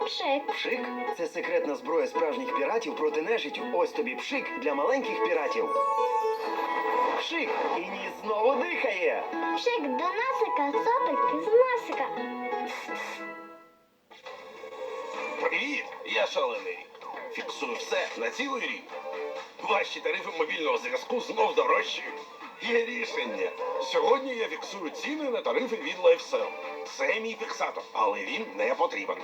пшик. Пшик це секретна зброя справжніх піратів проти нежиттю. Ось тобі пшик для маленьких піратів. Пшик і ніс знову дихає. Пшик до насика, сопик з носика. Привіт, я шалений. Фіксую все на цілий рік. Ваші тарифи мобільного зв'язку знов дорожчі. Є рішення. Сьогодні я фіксую ціни на тарифи від LifeSell. Це мій фіксатор, але він не потрібен.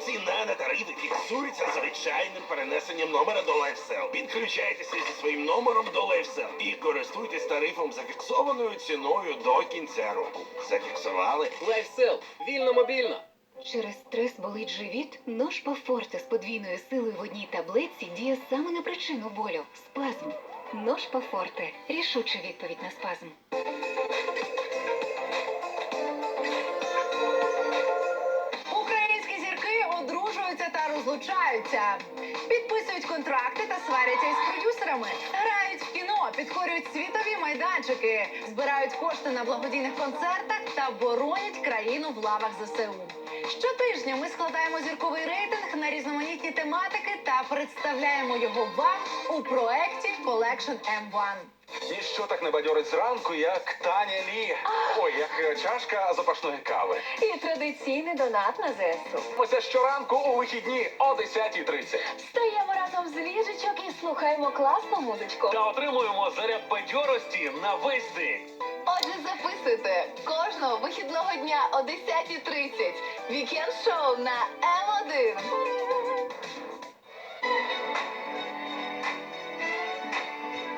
Ціна на тарифи фіксується звичайним перенесенням номера до LifeSell. Підключайтеся зі своїм номером до LifeSell і користуйтесь тарифом зафіксованою ціною до кінця року. Зафіксували? Лайфсел, вільно мобільно. Через стрес болить живіт? Ножпа Форте з подвійною силою в одній таблетці діє саме на причину болю спазм. Ножпа Форте рішуча відповідь на спазм. Українські зірки одружуються та розлучаються, підписують контракти та сваряться із продюсерами, грають в кіно, підкорюють світові майданчики, збирають кошти на благодійних концертах та боронять країну в лавах ЗСУ. Щотижня ми складаємо зірковий рейтинг на різноманітні тематики та представляємо його вам у проекті Collection M1. Ніщо так не бадьорить зранку, як Таня Лі. Ой, як е, чашка запашної кави. І традиційний донат на ЗСУ. Оце щоранку у вихідні о 10.30. Встаємо разом з ліжечок і слухаємо класну музичку. Та отримуємо заряд бадьорості на весь день. Отже, записуйте кожного вихідного дня о 10.30. Вікенд шоу на М1.